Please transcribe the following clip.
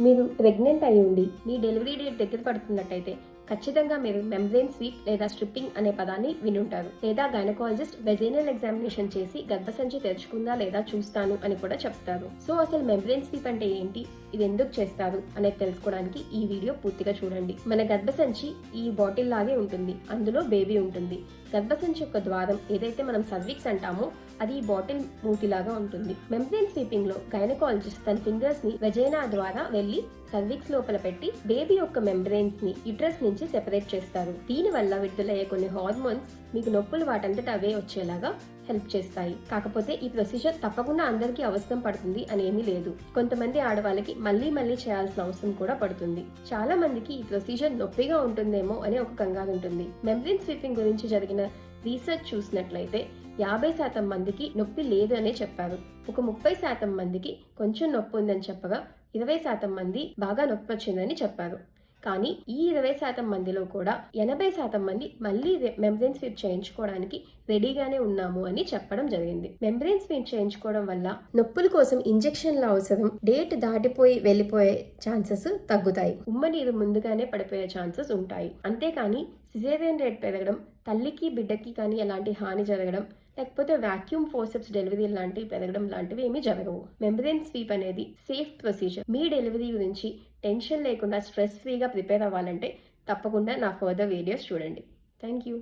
మీరు ప్రెగ్నెంట్ అయి ఉండి మీ డెలివరీ డేట్ దగ్గర పడుతున్నట్టయితే ఖచ్చితంగా మీరు మెంబ్రెయిన్ స్వీప్ లేదా స్ట్రిప్పింగ్ అనే పదాన్ని వినుంటారు. లేదా గైనకాలజిస్ట్ వెజైనల్ ఎగ్జామినేషన్ చేసి గర్భసంచి తెరుచుకుందా లేదా చూస్తాను అని కూడా చెప్తారు. సో అసలు మెంబ్రెయిన్ స్వీప్ అంటే ఏంటి? ఇది ఎందుకు చేస్తారు? అనేది తెలుసుకోవడానికి ఈ వీడియో పూర్తిగా చూడండి. మన గర్భసంచి ఈ బాటిల్ లాగే ఉంటుంది. అందులో బేబీ ఉంటుంది. గర్భసంచి యొక్క ద్వారం ఏదైతే మనం సర్విక్స్ అంటామో అది బాటిల్ మూతిలాగా ఉంటుంది. మెంబ్రెయిన్ స్వీపింగ్లో గైనకాలజిస్ట్ తన ఫింగర్స్ని వెజైనా ద్వారా వెళ్ళి సర్విక్స్ లోపల పెట్టి బేబీ యొక్క మెంబ్రెయిన్స్ని యుట్రస్ నుంచి సెపరేట్ చేస్తారు. దీని వల్ల విడుదలయ్యే కొన్ని హార్మోన్స్ మీకు నొప్పులు వాటంతట అవే వచ్చేలాగా హెల్ప్ చేస్తాయి. కాకపోతే ఈ ప్రొసీజర్ తప్పకుండా అందరికీ అవసరం పడుతుంది అని ఏమీ లేదు. కొంతమంది ఆడవాళ్ళకి మళ్ళీ మళ్ళీ చేయాల్సిన అవసరం కూడా పడుతుంది. చాలా మందికి ఈ ప్రొసీజర్ నొప్పిగా ఉంటుందేమో అనే ఒక కంగారు ఉంటుంది. మెంబ్రెయిన్ స్వీపింగ్ గురించి జరిగిన రీసెర్చ్ చూసినట్లయితే యాభై శాతం మందికి నొప్పి లేదు అనే చెప్పారు. ఒక ముప్పై శాతం మందికి కొంచెం నొప్పి ఉందని చెప్పగా ఇరవై శాతం మంది బాగా నొప్పి వచ్చిందని చెప్పారు. కానీ ఈ ఇరవై శాతం మందిలో కూడా ఎనభై శాతం మంది మళ్ళీ మెంబ్రెయిన్ స్వీప్ చేయించుకోవడానికి రెడీగానే ఉన్నాము అని చెప్పడం జరిగింది. మెంబ్రెయిన్ స్వీప్ చేయించుకోవడం వల్ల నొప్పుల కోసం ఇంజెక్షన్ల అవసరం డేట్ దాటిపోయి వెళ్ళిపోయే ఛాన్సెస్ తగ్గుతాయి. ఉమ్మనీరు ముందుగానే పడిపోయే ఛాన్సెస్ ఉంటాయి. అంతేకాని సిజేరియన్ రేట్ పెరగడం తల్లికి బిడ్డకి కానీ ఎలాంటి హాని జరగడం లేకపోతే వాక్యూమ్ ఫోర్సెప్స్ డెలివరీ లాంటివి పెరగడం లాంటివి ఏమీ జరగవు. మెంబ్రెయిన్ స్వీప్ అనేది సేఫ్ ప్రొసీజర్ మీ డెలివరీ గురించి టెన్షన్ లేకుండా స్ట్రెస్ ఫ్రీగా ప్రిపేర్ అవ్వాలంటే తప్పకుండా నా ఫర్దర్ వీడియోస్ చూడండి. Thank you